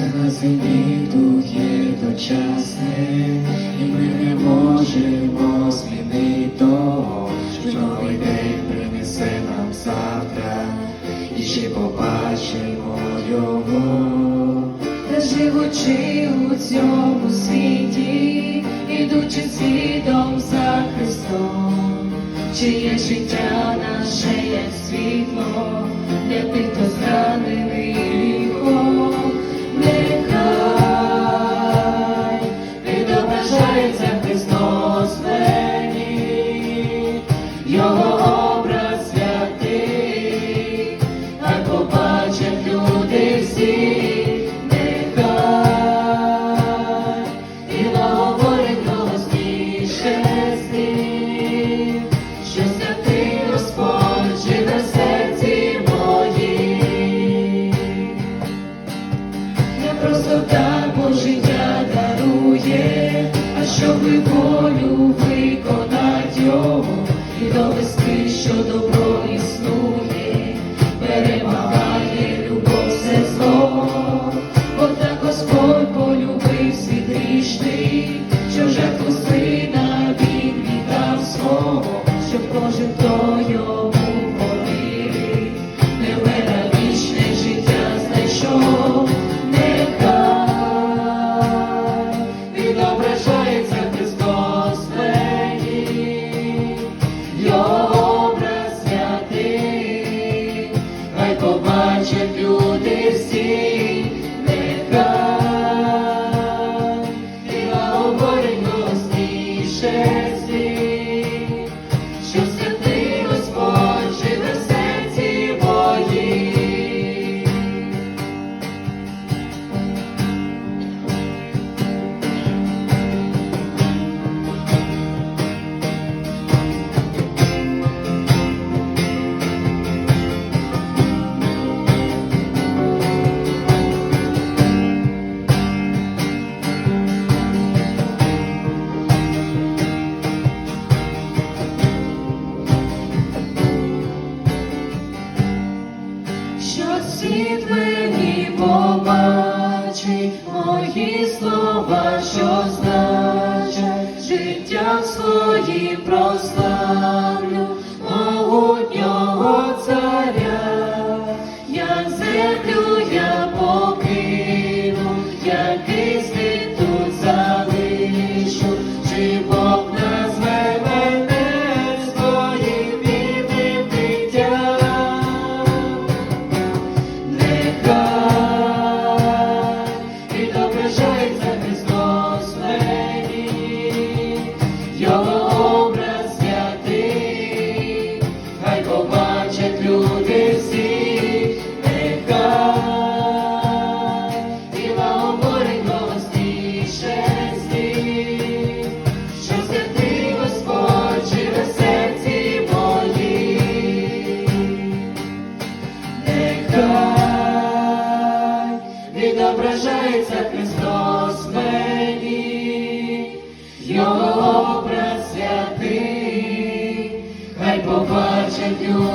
Це на землі дух є дочасний, і ми не можемо змінити того, що новий день принесе нам завтра, і ще побачимо його, та живучи у цьому світі, ідучи слідом за Христом, чиє життя наше, як світло, для тих, хто зраний. Просто так Бо життя дарує, а щоб ви pela gente що світ мені побачить, мої слова, що значать, життя своїм прославлю, мого Señor.